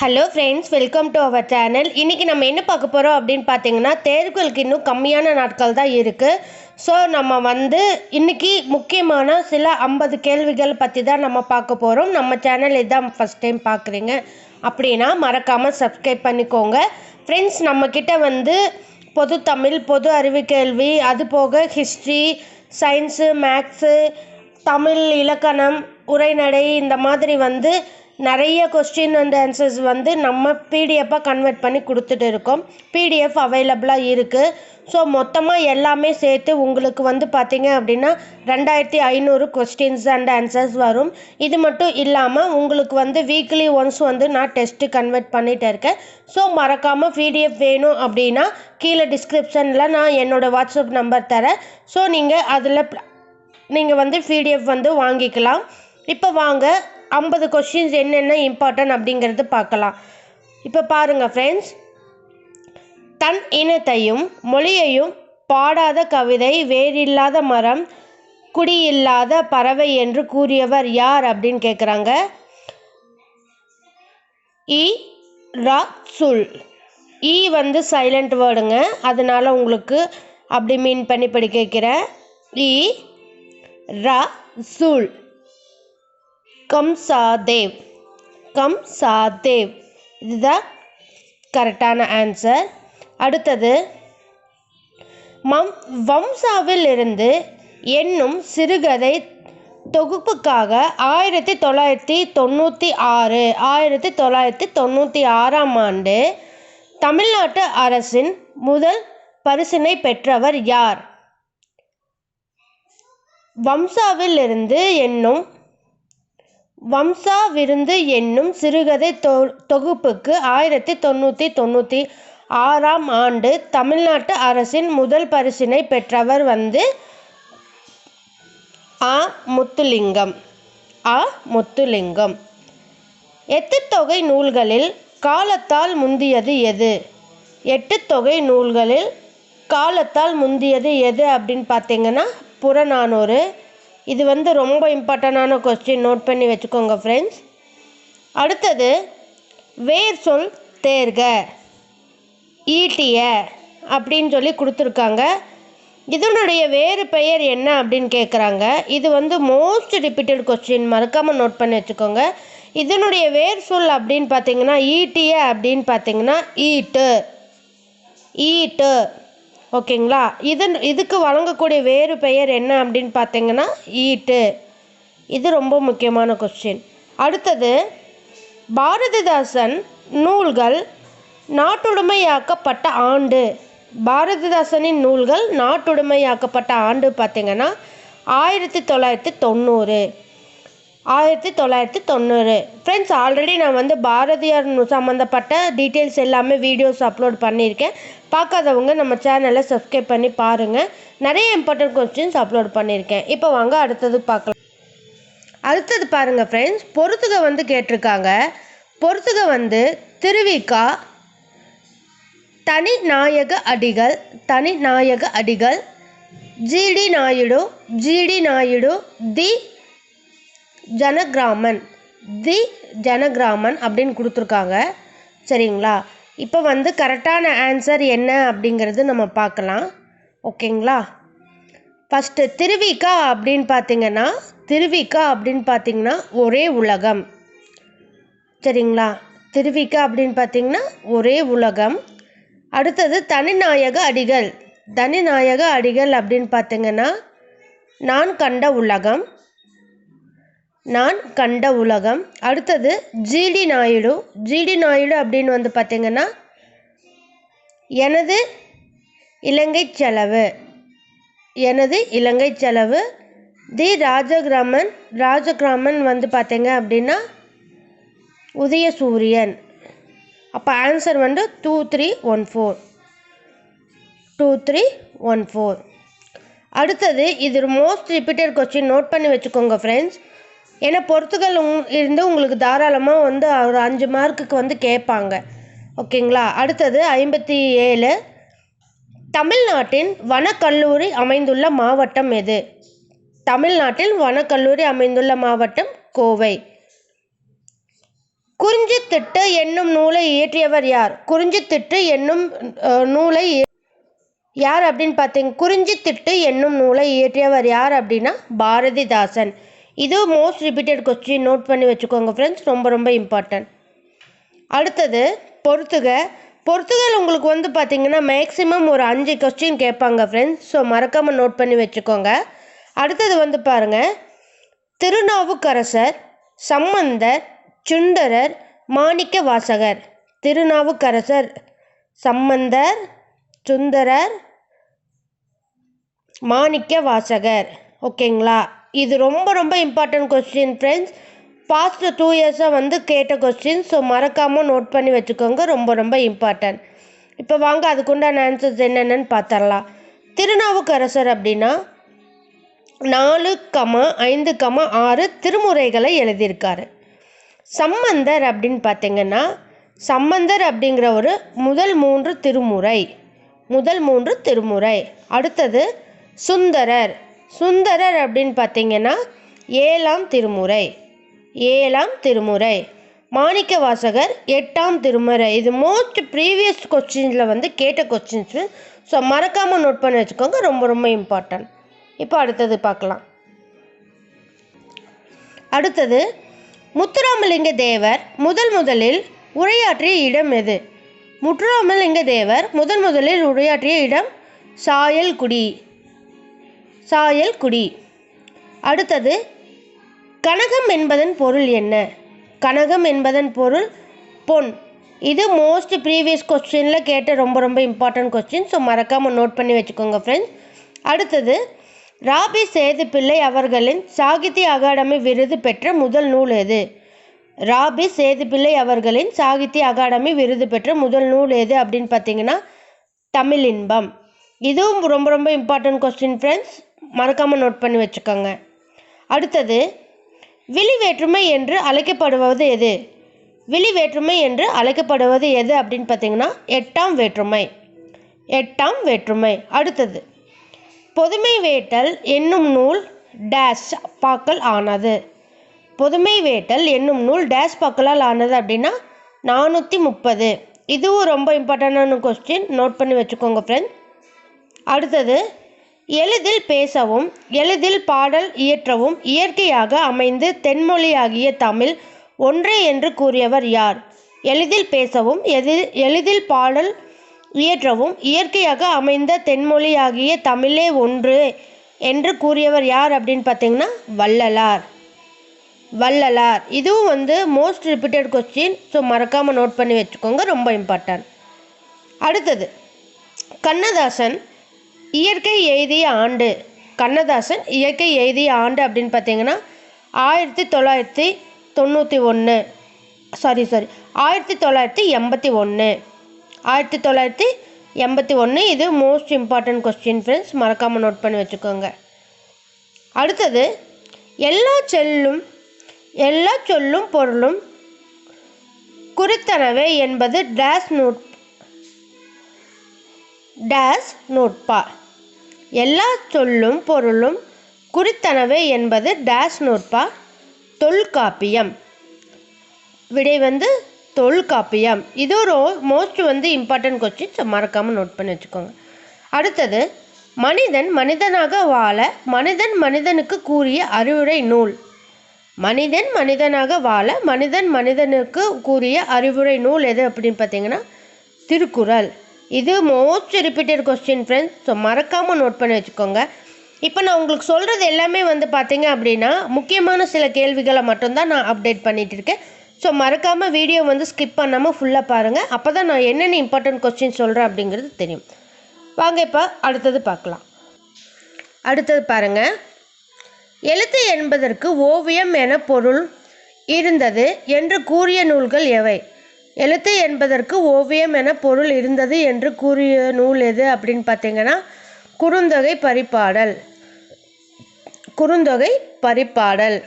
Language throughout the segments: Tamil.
Hello friends welcome to our channel இன்றைக்கி நம்ம என்ன பார்க்க போகிறோம் அப்படின்னு பார்த்தீங்கன்னா தேர்வுகளுக்கு இன்னும் கம்மியான நாட்கள் தான் இருக்குது ஸோ நம்ம வந்து இன்றைக்கி முக்கியமான சில ஐம்பது கேள்விகள் பற்றி தான் நம்ம பார்க்க போகிறோம் நம்ம சேனல் இதான் ஃபஸ்ட் டைம் பார்க்குறீங்க. அப்படின்னா மறக்காமல் சப்ஸ்கிரைப் பண்ணிக்கோங்க. ஃப்ரெண்ட்ஸ் நம்மக்கிட்ட வந்து பொது தமிழ் பொது அறிவு கேள்வி அது போக ஹிஸ்ட்ரி சயின்ஸு மேக்ஸு தமிழ் இலக்கணம் உரைநடை இந்த மாதிரி வந்து நிறைய கொஸ்டின் அண்ட் ஆன்சர்ஸ் வந்து நம்ம பிடிஎஃபாக கன்வெர்ட் பண்ணி கொடுத்துட்டு இருக்கோம். பிடிஎஃப் அவைலபிளாக இருக்குது ஸோ மொத்தமாக எல்லாமே சேர்த்து உங்களுக்கு வந்து பார்த்தீங்க அப்படின்னா ரெண்டாயிரத்தி ஐநூறு கொஸ்டின்ஸ் அண்ட் ஆன்சர்ஸ் வரும். இது மட்டும் இல்லாமல் உங்களுக்கு வந்து வீக்லி ஒன்ஸ் வந்து நான் டெஸ்ட்டு கன்வெர்ட் பண்ணிகிட்டு இருக்கேன். ஸோ மறக்காமல் பிடிஎஃப் வேணும் அப்படின்னா கீழே டிஸ்கிரிப்ஷனில் நான் என்னோடய வாட்ஸ்அப் நம்பர் தரேன். ஸோ நீங்கள் அதில் நீங்கள் வந்து பிடிஎஃப் வந்து வாங்கிக்கலாம். இப்போ வாங்க ஐம்பது கொஷின்ஸ் என்னென்ன இம்பார்ட்டன்ட் அப்படிங்கிறது பார்க்கலாம். இப்போ பாருங்கள் ஃப்ரெண்ட்ஸ் தன் இனத்தையும் மொழியையும் பாடாத கவிதை வேறில்லாத மரம் குடியில்லாத பறவை என்று கூறியவர் யார் அப்படின்னு கேட்குறாங்க இ. ரா சுல் இ வந்து சைலண்ட் வேர்டுங்க அதனால் உங்களுக்கு அப்படி மீன் பண்ணி படி கேட்குறேன் இ. ரா சுல் கம் சாதேவ் கம் சாதேவ் இதுதான் கரெக்டான ஆன்சர். அடுத்தது மம் வம்சாவில் இருந்து என்னும் சிறுகதை தொகுப்புக்காக ஆயிரத்தி தொள்ளாயிரத்தி தொண்ணூற்றி ஆறு ஆயிரத்தி தொள்ளாயிரத்தி தொண்ணூற்றி ஆறாம் ஆண்டு தமிழ்நாட்டு அரசின் முதல் பரிசினை பெற்றவர் யார்? வம்சாவில் இருந்து என்னும் வம்சா விருந்து என்னும் சிறுகதை தொ தொகுப்புக்கு ஆயிரத்தி தொண்ணூற்றி தொண்ணூற்றி ஆறாம் ஆண்டு தமிழ்நாட்டு அரசின் முதல் பரிசினை பெற்றவர் வந்து ஆ. முத்துலிங்கம். ஆ. முத்துலிங்கம். எட்டுத்தொகை நூல்களில் காலத்தால் முந்தியது எது? எட்டுத்தொகை நூல்களில் காலத்தால் முந்தியது எது அப்படின்னு பார்த்தீங்கன்னா புறநானூறு இது வந்து ரொம்ப இம்பார்ட்டண்டான கொஸ்டின் நோட் பண்ணி வச்சுக்கோங்க ஃப்ரெண்ட்ஸ் அடுத்தது வேர் சொல் தேர்க. ஈட்டிய அப்படின்னு சொல்லி கொடுத்துருக்காங்க. இதனுடைய வேறு பெயர் என்ன அப்படின்னு கேட்குறாங்க இது வந்து மோஸ்ட் ரிப்பீட்டட் கொஸ்டின் மறக்காமல் நோட் பண்ணி வச்சுக்கோங்க. இதனுடைய வேர் சொல் அப்படின்னு பார்த்தீங்கன்னா ஈட்டிய அப்படின்னு பார்த்தீங்கன்னா ஈட்டு. ஈட்டு. ஓகேங்களா? இது இதுக்கு வழங்கக்கூடிய வேறு பெயர் என்ன அப்படின்னு பார்த்தீங்கன்னா ஈட்டு. இது ரொம்ப முக்கியமான கொஸ்டின் அடுத்தது பாரதிதாசன் நூல்கள் நாட்டுடைமையாக்கப்பட்ட ஆண்டு. பாரதிதாசனின் நூல்கள் நாட்டுடைமையாக்கப்பட்ட ஆண்டு பார்த்திங்கன்னா ஆயிரத்தி தொள்ளாயிரத்தி தொண்ணூறு. ஆயிரத்தி தொள்ளாயிரத்தி தொண்ணூறு. ஃப்ரெண்ட்ஸ் ஆல்ரெடி நான் வந்து பாரதியார் சம்மந்தப்பட்ட டீட்டெயில்ஸ் எல்லாமே வீடியோஸ் அப்லோட் பண்ணியிருக்கேன். பார்க்காதவங்க நம்ம சேனலை சப்ஸ்கிரைப் பண்ணி பாருங்கள் நிறைய இம்பார்ட்டன்ட் கொஸ்டின்ஸ் அப்லோட் பண்ணியிருக்கேன். இப்போ வாங்க அடுத்தது பார்க்கலாம். அடுத்தது பாருங்கள் ஃப்ரெண்ட்ஸ் பொறுத்துக வந்து கேட்டிருக்காங்க. பொறுத்துக வந்து திருவிக்கா தனி நாயக Adigal Thani Nayaga Adigal GD Naidu GD Naidu T Janakiraman. T Janakiraman அப்படின்னு கொடுத்துருக்காங்க. சரிங்களா? இப்போ வந்து கரெக்டான ஆன்சர் என்ன அப்படிங்கிறது நம்ம பார்க்கலாம். ஓகேங்களா? ஃபஸ்ட்டு திருவிக்கா அப்படின்னு பார்த்தீங்கன்னா திருவிக்கா அப்படின்னு பார்த்தீங்கன்னா ஒரே உலகம். சரிங்களா? திருவிக்கா அப்படின்னு பார்த்தீங்கன்னா ஒரே உலகம். அடுத்தது தனிநாயக அடிகள். தனிநாயக அடிகள் அப்படின்னு பார்த்தீங்கன்னா நான் கண்ட உலகம். நான் கண்ட உலகம். அடுத்தது ஜிடி நாயுடு. ஜிடி நாயுடு அப்படின்னு வந்து பார்த்திங்கன்னா எனது இலங்கை செலவு. எனது இலங்கை செலவு தி ராஜகிராமன். ராஜகிராமன் வந்து பார்த்தீங்க அப்படின்னா உதயசூரியன். அப்போ ஆன்சர் வந்து two three one four two three one four அடுத்தது இது மோஸ்ட் ரிப்பீட்டட் கொஸ்டின் நோட் பண்ணி வச்சுக்கோங்க ஃப்ரெண்ட்ஸ் ஏன்னா பொறுத்துகள் இருந்து உங்களுக்கு தாராளமாக வந்து ஒரு அஞ்சு மார்க்குக்கு வந்து கேட்பாங்க. ஓகேங்களா? அடுத்தது ஐம்பத்தி ஏழு தமிழ்நாட்டின் வனக்கல்லூரி அமைந்துள்ள மாவட்டம் எது? தமிழ்நாட்டில் வனக்கல்லூரி அமைந்துள்ள மாவட்டம் கோவை. குறிஞ்சித்திட்டு என்னும் நூலை இயற்றியவர் யார்? குறிஞ்சித்திட்டு என்னும் நூலை யார் அப்படின்னு பார்த்தீங்க? குறிஞ்சித்திட்டு என்னும் நூலை இயற்றியவர் யார் அப்படின்னா பாரதிதாசன். இது மோஸ்ட் ரிப்பீட்டட் கொஸ்டின் நோட் பண்ணி வச்சுக்கோங்க ஃப்ரெண்ட்ஸ் ரொம்ப ரொம்ப இம்பார்ட்டன்ட் அடுத்தது பொறுத்துக. பொறுத்துகள் உங்களுக்கு வந்து பார்த்தீங்கன்னா மேக்ஸிமம் ஒரு அஞ்சு கொஸ்டின் கேட்பாங்க ஃப்ரெண்ட்ஸ் ஸோ மறக்காமல் நோட் பண்ணி வச்சுக்கோங்க. அடுத்தது வந்து பாருங்கள் திருநாவுக்கரசர் சம்பந்தர் சுண்டரர் மாணிக்க வாசகர் திருநாவுக்கரசர் சம்பந்தர் சுந்தரர் மாணிக்க வாசகர் ஓகேங்களா இது ரொம்ப ரொம்ப important question friends past two இயர்ஸாக வந்து கேட்ட கொஸ்டின் ஸோ மறக்காமல் நோட் பண்ணி வச்சுக்கோங்க. ரொம்ப ரொம்ப இம்பார்ட்டன்ட் இப்போ வாங்க அதுக்குண்டான ஆன்சர்ஸ் என்னென்னு பார்த்துடலாம் திருநாவுக்கரசர் அப்படின்னா நாலு கமா ஐந்து கமா ஆறு திருமுறைகளை எழுதியிருக்காரு. சம்பந்தர் அப்படின்னு பார்த்தீங்கன்னா சம்பந்தர் அப்படிங்கிற ஒரு முதல் மூன்று திருமுறை. முதல் மூன்று திருமுறை. அடுத்தது சுந்தரர். சுந்தரர் அப்படின்னு பார்த்தீங்கன்னா ஏழாம் திருமுறை. ஏழாம் திருமுறை. மாணிக்க வாசகர் எட்டாம் திருமுறை. இது மோஸ்ட் ப்ரீவியஸ் கொஸ்டின்ஸில் வந்து கேட்ட கொஸ்டின்ஸ் ஸோ மறக்காமல் நோட் பண்ணி வச்சுக்கோங்க. ரொம்ப ரொம்ப இம்பார்ட்டன்ட் இப்போ அடுத்தது பார்க்கலாம். அடுத்தது முத்துராமலிங்க தேவர் முதல் முதலில் உரையாற்றிய இடம் எது? முத்துராமலிங்க தேவர் முதன் முதலில் உரையாற்றிய இடம் சாயல்குடி. சாயல் குடி. அடுத்தது கனகம் என்பதன் பொருள் என்ன? கனகம் என்பதன் பொருள் பொன். இது மோஸ்ட் ப்ரீவியஸ் கொஸ்டினில் கேட்ட ரொம்ப ரொம்ப இம்பார்ட்டன்ட் கொஸ்டின் ஸோ மறக்காமல் நோட் பண்ணி வச்சுக்கோங்க ஃப்ரெண்ட்ஸ் அடுத்தது ராபி சேதுப்பிள்ளை அவர்களின் சாகித்ய அகாடமி விருது பெற்ற முதல் நூல் எது? ராபி சேதுப்பிள்ளை அவர்களின் சாகித்ய அகாடமி விருது பெற்ற முதல் நூல் எது அப்படின்னு பார்த்தீங்கன்னா தமிழ் இன்பம் இதுவும் ரொம்ப ரொம்ப இம்பார்ட்டன்ட் கொஸ்டின் ஃப்ரெண்ட்ஸ் மறக்காமல் நோட் பண்ணி வச்சுக்கோங்க. அடுத்தது விழி வேற்றுமை என்று அழைக்கப்படுவது எது? விழி வேற்றுமை என்று அழைக்கப்படுவது எது அப்படின்னு பார்த்தீங்கன்னா எட்டாம் வேற்றுமை. எட்டாம் வேற்றுமை. அடுத்தது பொதுமை வேட்டல் என்னும் நூல் டேஷ் பாக்கள் ஆனது. பொதுமை வேட்டல் என்னும் நூல் டேஷ் பாக்களால் ஆனது அப்படின்னா நானூற்றி முப்பது. இதுவும் ரொம்ப இம்பார்ட்டண்டான கொஸ்டின் நோட் பண்ணி வச்சுக்கோங்க ஃப்ரெண்ட் அடுத்தது எளிதில் பேசவும் எளிதில் பாடல் இயற்றவும் இயற்கையாக அமைந்து தென்மொழியாகிய தமிழ் ஒன்றே என்று கூறியவர் யார்? எளிதில் பேசவும் எதில் எளிதில் பாடல் இயற்றவும் இயற்கையாக அமைந்த தென்மொழியாகிய தமிழே ஒன்று என்று கூறியவர் யார் அப்படின்னு பார்த்தீங்கன்னா வள்ளலார். வள்ளலார். இதுவும் வந்து மோஸ்ட் ரிப்பீட்டட் கொஸ்டின் ஸோ மறக்காமல் நோட் பண்ணி வச்சுக்கோங்க ரொம்ப இம்பார்ட்டன்ட் அடுத்தது கண்ணதாசன் இயற்கை எய்திய ஆண்டு. கண்ணதாசன் இயற்கை எய்திய ஆண்டு அப்படின்னு பார்த்தீங்கன்னா ஆயிரத்தி தொள்ளாயிரத்தி தொண்ணூற்றி ஒன்று சாரி சாரி ஆயிரத்தி தொள்ளாயிரத்தி எண்பத்தி ஒன்று ஆயிரத்தி தொள்ளாயிரத்தி எண்பத்தி ஒன்று இது மோஸ்ட் இம்பார்ட்டன்ட் கொஸ்டின் ஃப்ரெண்ட்ஸ் மறக்காமல் நோட் பண்ணி வச்சுக்கோங்க. அடுத்தது எல்லா செல்லும் எல்லா சொல்லும் பொருளும் குறித்தனவே என்பது டேஸ் நோட் டேஸ் நோட்பா எல்லா சொல்லும் பொருளும் குறித்தனவே என்பது டேஸ் நோட்பா? தொல்காப்பியம் விடை வந்து தொல்காப்பியம் இது ஒரு மோஸ்ட் வந்து இம்பார்ட்டன்ட் கொஸ்டின் மறக்காமல் நோட் பண்ணி வச்சுக்கோங்க. அடுத்தது மனிதன் மனிதனாக வாழ மனிதன் மனிதனுக்கு கூறிய அறிவுரை நூல். மனிதன் மனிதனாக வாழ மனிதன் மனிதனுக்கு கூறிய அறிவுரை நூல் எது அப்படின்னு பார்த்தீங்கன்னா திருக்குறள். இது most repeated question friends so மறக்காமல் நோட் பண்ணி வச்சுக்கோங்க. இப்போ நான் உங்களுக்கு சொல்கிறது எல்லாமே வந்து பார்த்தீங்க அப்படின்னா முக்கியமான சில கேள்விகளை மட்டும்தான் நான் அப்டேட் பண்ணிகிட்டு இருக்கேன். ஸோ மறக்காமல் வீடியோ வந்து ஸ்கிப் பண்ணாமல் ஃபுல்லாக பாருங்கள் அப்போ தான் நான் என்னென்ன இம்பார்ட்டன்ட் கொஸ்டின் சொல்கிறேன் அப்படிங்கிறது தெரியும். வாங்க இப்போ அடுத்தது பார்க்கலாம். அடுத்தது பாருங்கள் எழுத்து என்பதற்கு ஓவியம் என பொருள் இருந்தது என்று கூறிய நூல்கள் எவை? எழுத்து என்பதற்கு ஓவியம் என பொருள் இருந்தது என்று கூறிய நூல் எது அப்படின்னு பார்த்தீங்கன்னா குறுந்தொகை பரிப்பாடல். குறுந்தொகை பரிப்பாடல்.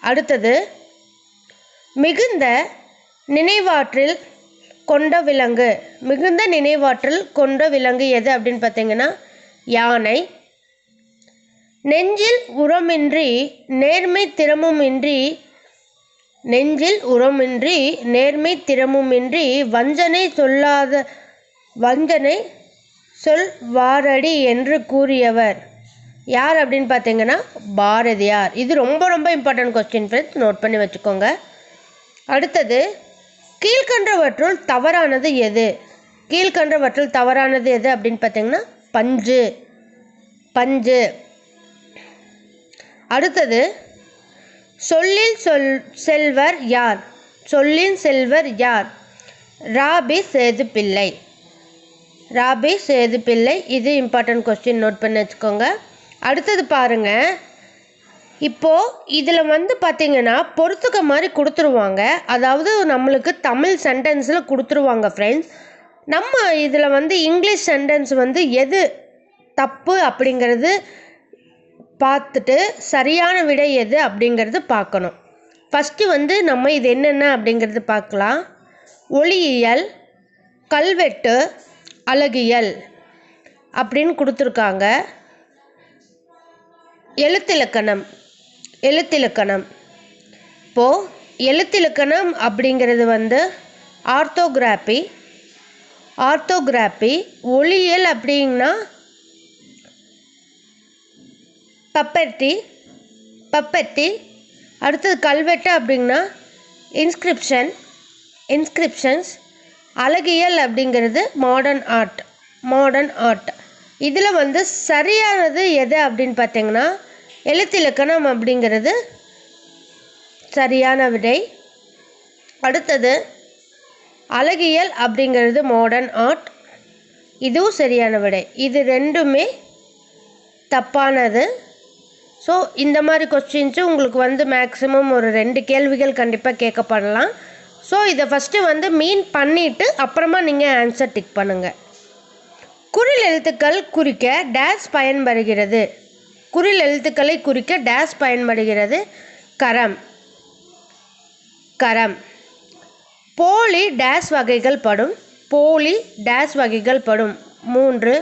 அடுத்தது மிகுந்த நினைவாற்றில் கொண்ட விலங்கு. மிகுந்த நினைவாற்றல் கொண்ட விலங்கு எது அப்படின்னு பார்த்தீங்கன்னா யானை. நெஞ்சில் உரமின்றி நேர்மை திறமுமின்றி நெஞ்சில் உரமின்றி நேர்மை திறமுமின்றி வஞ்சனை சொல்லாத வஞ்சனை சொல் வாரடி என்று கூறியவர். யார் அப்படின்னு பார்த்தீங்கன்னா பாரதியார். இது ரொம்ப ரொம்ப இம்பார்ட்டன்ட் கொஸ்டின் ஃப்ரெண்ட்ஸ் நோட் பண்ணி வச்சுக்கோங்க. அடுத்தது கீழ்கண்டவற்றுள் தவறானது எது? கீழ்கண்டவற்றுள் தவறானது எது அப்படின்னு பார்த்தீங்கன்னா பஞ்சு. பஞ்சு. அடுத்தது சொல்லில் சொல் செல்வர் யார்? சொல்லின் செல்வர் யார்? ராபி சேது பிள்ளை. ராபி சேது பிள்ளை இது இம்பார்ட்டன்ட் கொஸ்டின் நோட் பண்ணி வச்சுக்கோங்க. அடுத்தது பாருங்க. இப்போது இதில் வந்து பார்த்திங்கன்னா பொறுத்துக்க மாதிரி கொடுத்துருவாங்க. அதாவது நம்மளுக்கு தமிழ் சென்டென்ஸில் கொடுத்துருவாங்க ஃப்ரெண்ட்ஸ் நம்ம இதில் வந்து இங்கிலீஷ் சென்டென்ஸ் வந்து எது தப்பு அப்படிங்கிறது பார்த்துட்டு சரியான விடை எது அப்படிங்கிறது பார்க்கணும். ஃபஸ்ட்டு வந்து நம்ம இது என்னென்ன அப்படிங்கிறது பார்க்கலாம். ஒளியியல் கல்வெட்டு அழகியல் அப்படின்னு கொடுத்துருக்காங்க. எழுத்திலக்கணம் எழுத்திலக்கணம். இப்போது எழுத்திலக்கணம் அப்படிங்கிறது வந்து ஆர்த்தோகிராஃபி ஆர்த்தோகிராஃபி ஒளியியல் அப்படின்னா பப்பர்ட்டி பப்பர்ட்டி. அடுத்தது கல்வெட்டு அப்படின்னா இன்ஸ்கிரிப்ஷன் இன்ஸ்கிரிப்ஷன்ஸ் அழகியல் அப்படிங்கிறது மாடர்ன் ஆர்ட் மாடர்ன் ஆர்ட் இதில் வந்து சரியானது எது அப்படின்னு பார்த்தீங்கன்னா எழுத்திலக்கணம் அப்படிங்கிறது சரியான விடை. அடுத்தது அழகியல் அப்படிங்கிறது மாடர்ன் ஆர்ட் இதுவும் சரியான விடை. இது ரெண்டுமே தப்பானது. ஸோ இந்த மாதிரி கொஸ்டின்ஸு உங்களுக்கு வந்து மேக்ஸிமம் ஒரு ரெண்டு கேள்விகள் கண்டிப்பாக கேட்க பண்ணலாம். ஸோ இதை ஃபஸ்ட்டு வந்து மீன் பண்ணிவிட்டு அப்புறமா நீங்கள் ஆன்சர் டிக் பண்ணுங்கள் குரில் எழுத்துக்கள் குறிக்க டேஸ் பயன்படுகிறது. குரில் எழுத்துக்களை குறிக்க டேஸ் பயன்படுகிறது. கரம். கரம். போலி டேஸ் வகைகள் படும். போலி டேஸ் வகைகள் படும். மூன்று.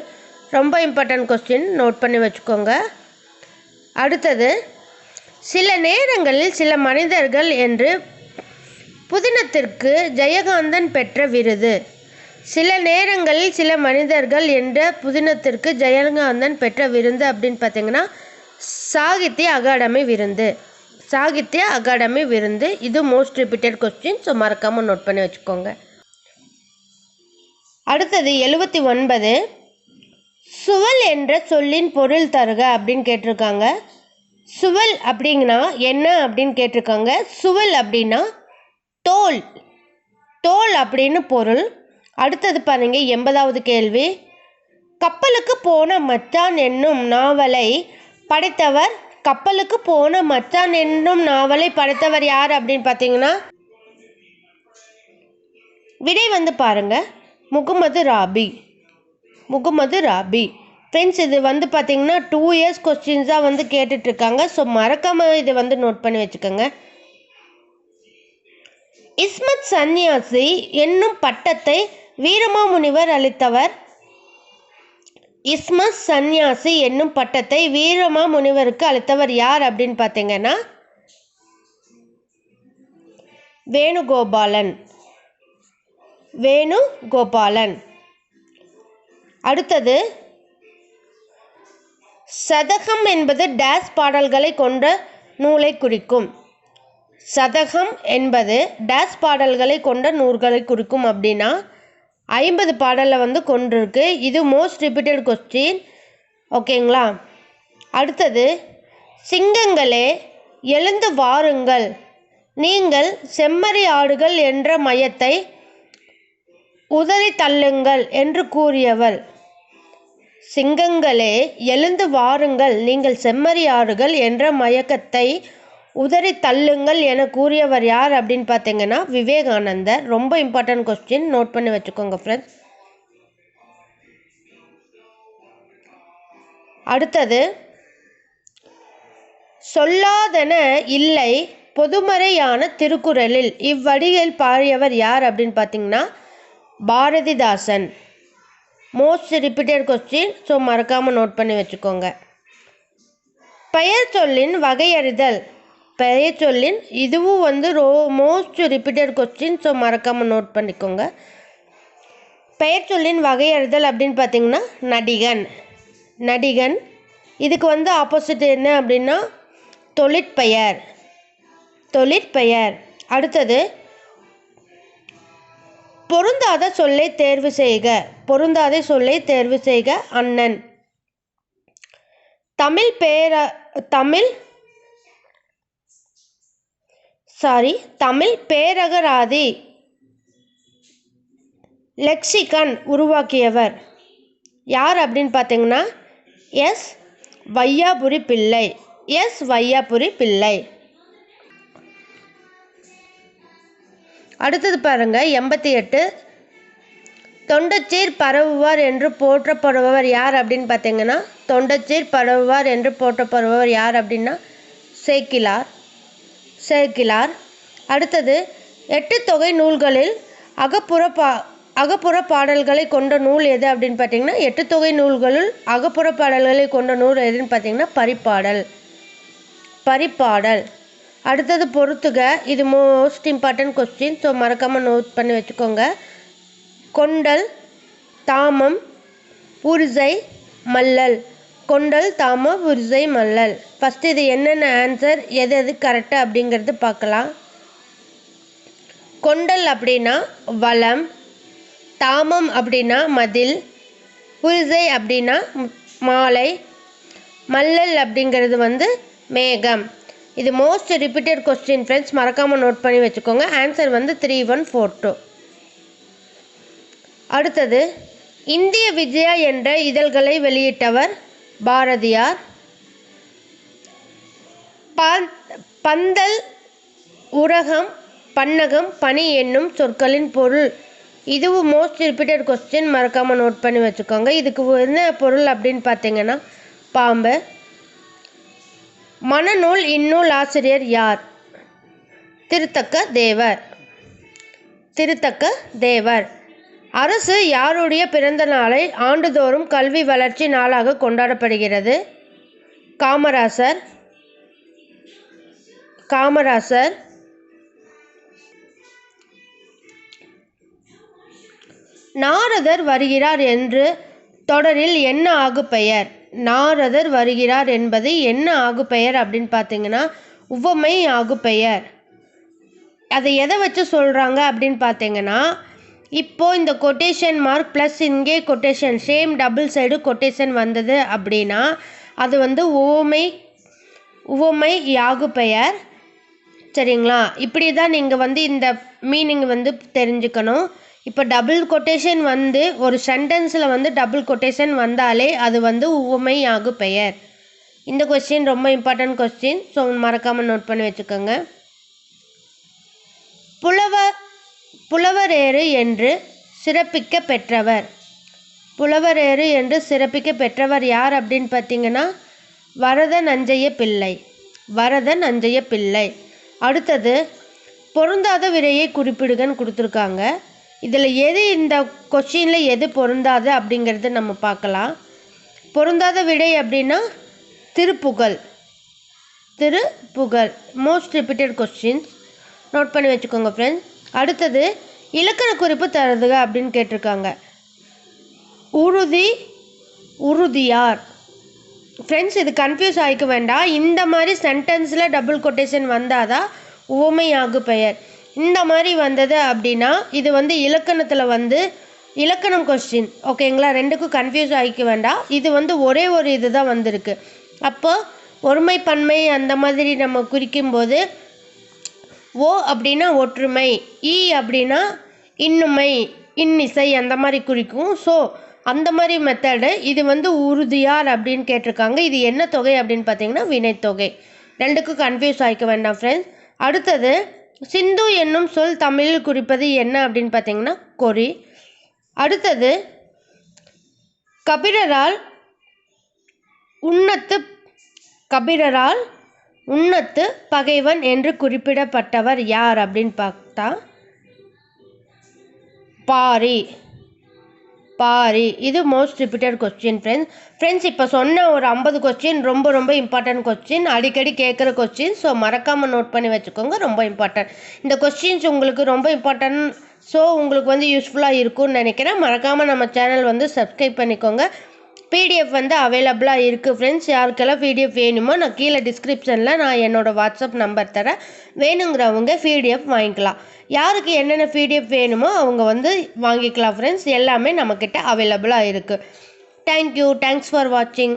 ரொம்ப இம்பார்ட்டன்ட் கொஸ்டின் நோட் பண்ணி வச்சுக்கோங்க. அடுத்தது சில நேரங்களில் சில மனிதர்கள் என்று புதினத்திற்கு ஜெயகாந்தன் பெற்ற விருது. சில நேரங்களில் சில மனிதர்கள் என்ற புதினத்திற்கு ஜெயகாந்தன் பெற்ற விருந்து அப்படின்னு பார்த்தீங்கன்னா சாகித்ய அகாடமி விருந்து. சாகித்ய அகாடமி விருந்து. இது மோஸ்ட் ரிப்பீட்டட் கொஸ்டின் ஸோ மறக்காமல் நோட் பண்ணி வச்சுக்கோங்க. அடுத்தது எழுபத்தி ஒன்பது சுவல் என்ற சொல்லின் பொருள் தருக அப்படின்னு கேட்டிருக்காங்க. சுவல் அப்படிங்கன்னா என்ன அப்படின்னு கேட்டிருக்காங்க. சுவல் அப்படின்னா தோல். தோல் அப்படின்னு பொருள். அடுத்தது பாருங்க எண்பதாவது கேள்வி. கப்பலுக்கு போன மச்சான் என்னும் நாவலை படைத்தவர் கப்பலுக்கு போன மச்சான் என்னும் நாவலை படைத்தவர் யார் அப்படின்னு பார்த்தீங்கன்னா விடை வந்து பாருங்க முகமது ராபி. முகமது ராபி. ஃப்ரெண்ட்ஸ் இது வந்து பார்த்தீங்கன்னா டூ இயர்ஸ் கொஸ்டின்ஸாக வந்து கேட்டுட்ருக்காங்க. ஸோ மறக்காமல் இதை வந்து நோட் பண்ணி வச்சுக்கோங்க. இஸ்மத் சந்நியாசி என்னும் பட்டத்தை வீரமாமுனிவர் அளித்தவர். இஸ்மத் சந்நியாசி என்னும் பட்டத்தை வீரமாமுனிவருக்கு அளித்தவர் யார் அப்படின்னு பார்த்தீங்கன்னா வேணுகோபாலன். வேணுகோபாலன். அடுத்தது சதகம் என்பது டேஸ் பாடல்களை கொண்ட நூலை குறிக்கும். சதகம் என்பது டேஸ் பாடல்களை கொண்ட நூல்களை குறிக்கும் அப்படின்னா ஐம்பது பாடலில் வந்து கொண்டிருக்கு. இது மோஸ்ட் ரிப்பீட்டட் கொஸ்டின் ஓகேங்களா? அடுத்தது சிங்கங்களே எழுந்து வாருங்கள். நீங்கள் செம்மறி ஆடுகள் என்ற மையத்தை உதறி தள்ளுங்கள் என்று கூறியவர். சிங்கங்களே எழுந்து வாருங்கள். நீங்கள் செம்மறி என்ற மயக்கத்தை உதறி தள்ளுங்கள் என கூறியவர் யார் அப்படின்னு பார்த்தீங்கன்னா விவேகானந்தர். ரொம்ப இம்பார்ட்டன்ட் கொஸ்டின் நோட் பண்ணி வச்சுக்கோங்க ஃப்ரெண்ட்ஸ் அடுத்தது சொல்லாதன இல்லை பொதுமறையான திருக்குறளில். இவ்வடியில் பாடியவர் யார் அப்படின்னு பார்த்தீங்கன்னா Bharathidasan. Most repeated question so மறக்காமல் நோட் பண்ணி வச்சுக்கோங்க. பெயர் சொல்லின் வகையறிதல். பெயர் சொல்லின் இதுவும் வந்து ரோ மோஸ்ட் ரிப்பீட்டட் கொஸ்டின் ஸோ மறக்காமல் நோட் பண்ணிக்கோங்க. பெயர் சொல்லின் வகையறிதல் அப்படின்னு பார்த்தீங்கன்னா நடிகன். நடிகன். இதுக்கு வந்து ஆப்போசிட் என்ன அப்படின்னா தொழிற்பெயர். தொழிற்பெயர். அடுத்தது பொருந்தாத சொல்லை தேர்வு செய்க. பொருந்தாத சொல்லை தேர்வு செய்க அண்ணன். தமிழ் பேர தமிழ் சாரி தமிழ் பேரகராதி லெக்சிகன் உருவாக்கியவர். யார் அப்படின்னு பார்த்தீங்கன்னா எஸ். வையாபுரி பிள்ளை. எஸ். வையாபுரி பிள்ளை. அடுத்தது பாருங்க எண்பத்தி எட்டு. தொண்டச்சீர் பரவுவார் என்று போற்றப்படுபவர் யார் அப்படின்னு பார்த்தீங்கன்னா தொண்டச்சீர் பரவுவார் என்று போற்றப்படுபவர் யார் அப்படின்னா சேக்கிலார். சேக்கிலார். அடுத்தது எட்டு தொகை நூல்களில் அகப்புற பா அகப்புற பாடல்களை கொண்ட நூல் எது அப்படின்னு பார்த்தீங்கன்னா எட்டு தொகை நூல்களுள் அகப்புற பாடல்களை கொண்ட நூல் எதுன்னு பார்த்தீங்கன்னா பரிப்பாடல். பரிப்பாடல். அடுத்தது பொறுத்துக. இது மோஸ்ட் இம்பார்ட்டன்ட் கொஸ்டின் ஸோ மறக்காமல் நோட் பண்ணி வச்சுக்கோங்க. கொண்டல் தாமம் புரிசை மல்லல். கொண்டல் தாமம் புரிசை மல்லல். ஃபஸ்ட்டு இது என்னென்ன ஆன்சர் எது எது கரெக்டு அப்படிங்கிறது பார்க்கலாம். கொண்டல் அப்படின்னா வளம் தாமம் அப்படின்னா மதில் புரிசை அப்படின்னா மாலை மல்லல் அப்படிங்கிறது வந்து மேகம். இது மோஸ்ட் ரிப்பீட்டட் கொஸ்டின் ஃப்ரெண்ட்ஸ் மறக்காமல் நோட் பண்ணி வச்சுக்கோங்க. ஆன்சர் வந்து த்ரீ ஒன் ஃபோர் டூ அடுத்தது இந்திய விஜயா என்ற இதழ்களை வெளியிட்டவர் பாரதியார். பந்- பந்தல் உரகம் பன்னகம் பனி என்னும் சொற்களின் பொருள். இதுவும் மோஸ்ட் ரிப்பீட்டட் கொஸ்டின் மறக்காமல் நோட் பண்ணி வச்சுக்கோங்க. இதுக்கு என்ன பொருள் அப்படின்னு பார்த்தீங்கன்னா பாம்பு. மனநூல் இந்நூல் ஆசிரியர் யார்? திருத்தக்க தேவர். திருத்தக்க தேவர். அரசு யாருடைய பிறந்த நாளை ஆண்டுதோறும் கல்வி வளர்ச்சி நாளாக கொண்டாடப்படுகிறது? காமராசர். காமராசர். நாரதர் வருகிறார் என்று தொடரில் என்ன ஆகுபெயர் நாரதர் வருகிறார் என்பது என்ன ஆகுபெயர் அப்படின்னு பார்த்தீங்கன்னா உவமை ஆகுப்பெயர் அதை எதை வச்சு சொல்கிறாங்க அப்படின்னு பார்த்தீங்கன்னா இப்போது இந்த கொட்டேஷன் மார்க் ப்ளஸ் இங்கே quotation same double side quotation வந்தது அப்படின்னா அது வந்து உவமை உவமை யாகு பெயர் சரிங்களா? இப்படி தான் நீங்கள் வந்து இந்த மீனிங் வந்து தெரிஞ்சுக்கணும். இப்போ டபுள் கொட்டேஷன் வந்து ஒரு சென்டென்ஸில் வந்து டபுள் கொட்டேஷன் வந்தாலே அது வந்து உவமையாகு பெயர். இந்த கொஸ்டின் ரொம்ப இம்பார்ட்டன்ட் கொஸ்டின் ஸோ மறக்காமல் நோட் பண்ணி வச்சுக்கோங்க. புலவ புலவரேறு என்று சிறப்பிக்க பெற்றவர். புலவரேறு என்று சிறப்பிக்க பெற்றவர் யார் அப்படின்னு பார்த்தீங்கன்னா வரத நஞ்சைய பிள்ளை. வரத நஞ்சைய பிள்ளை. அடுத்தது பொருந்தாத விரையை குறிப்பிடுகன்னு கொடுத்துருக்காங்க. இதில் எது இந்த கொஷினில் எது பொருந்தாது அப்படிங்கிறத நம்ம பார்க்கலாம். பொருந்தாத விடை அப்படின்னா Thiruppugazh. Thiruppugazh. Most repeated questions note பண்ணி வச்சுக்கோங்க ஃப்ரெண்ட்ஸ் அடுத்தது இலக்கண குறிப்பு தருதுக அப்படின்னு கேட்டிருக்காங்க. உறுதி உறுதியார். ஃப்ரெண்ட்ஸ் இது கன்ஃபியூஸ் ஆகிக்க வேண்டாம். இந்த மாதிரி சென்டென்ஸில் டபுள் கொட்டேஷன் வந்தால் தான் உவமையாகு பெயர். இந்த மாதிரி வந்தது அப்படின்னா இது வந்து இலக்கணத்தில் வந்து இலக்கணம் கொஸ்டின் ஓகேங்களா ரெண்டுக்கும் கன்ஃபியூஸ் ஆகிக்க வேண்டாம். இது வந்து ஒரே ஒரு இது தான் வந்திருக்கு. அப்போ ஒருமை பன்மை அந்த மாதிரி நம்ம குறிக்கும்போது ஓ அப்படின்னா ஒற்றுமை ஈ அப்படின்னா இன்னுமை இன்னிசை அந்த மாதிரி குறிக்கும். ஸோ அந்த மாதிரி மெத்தடு இது வந்து உறுதியார் அப்படின்னு கேட்டிருக்காங்க. இது என்ன தொகை அப்படின்னு பார்த்தீங்கன்னா வினைத்தொகை. ரெண்டுக்கும் கன்ஃபியூஸ் ஆகிக்க வேண்டாம் ஃப்ரெண்ட்ஸ் அடுத்தது சிந்து என்னும் சொல் தமிழில் குறிப்பது என்ன அப்படின்னு பார்த்தீங்கன்னா கொரி அடுத்தது கபிரரால் உன்னத்து கபிரரால் உன்னத்து பகைவன் என்று குறிப்பிடப்பட்டவர் யார் அப்படின்னு பார்த்தா பாரி. பாரி. இது most repeated question friends friends இப்போ சொன்ன ஒரு ஐம்பது கொஸ்டின் ரொம்ப ரொம்ப இம்பார்ட்டன்ட் கொஸ்டின் அடிக்கடி கேட்குற கொஸ்டின் ஸோ மறக்காமல் நோட் பண்ணி வச்சுக்கோங்க ரொம்ப இம்பார்ட்டன்ட் இந்த கொஸ்டின்ஸ் உங்களுக்கு ரொம்ப இம்பார்ட்டன்ட் ஸோ உங்களுக்கு வந்து யூஸ்ஃபுல்லாக இருக்கும்னு நினைக்கிறேன். மறக்காமல் நம்ம சேனல் வந்து சப்ஸ்கிரைப் பண்ணிக்கோங்க. பிடிஎஃப் வந்து அவைலபிளாக இருக்குது ஃப்ரெண்ட்ஸ் யாருக்கெல்லாம் பிடிஎஃப் வேணுமோ நான் கீழே டிஸ்கிரிப்ஷனில் நான் என்னோடய வாட்ஸ்அப் நம்பர் தரேன். வேணுங்கிறவங்க பிடிஎஃப் வாங்கிக்கலாம். யாருக்கு என்னென்ன பிடிஎஃப் வேணுமோ அவங்க வந்து வாங்கிக்கலாம் ஃப்ரெண்ட்ஸ் எல்லாமே நம்மக்கிட்ட அவைலபிளாக இருக்குது தேங்க்யூ தேங்க்ஸ் ஃபார் வாட்சிங்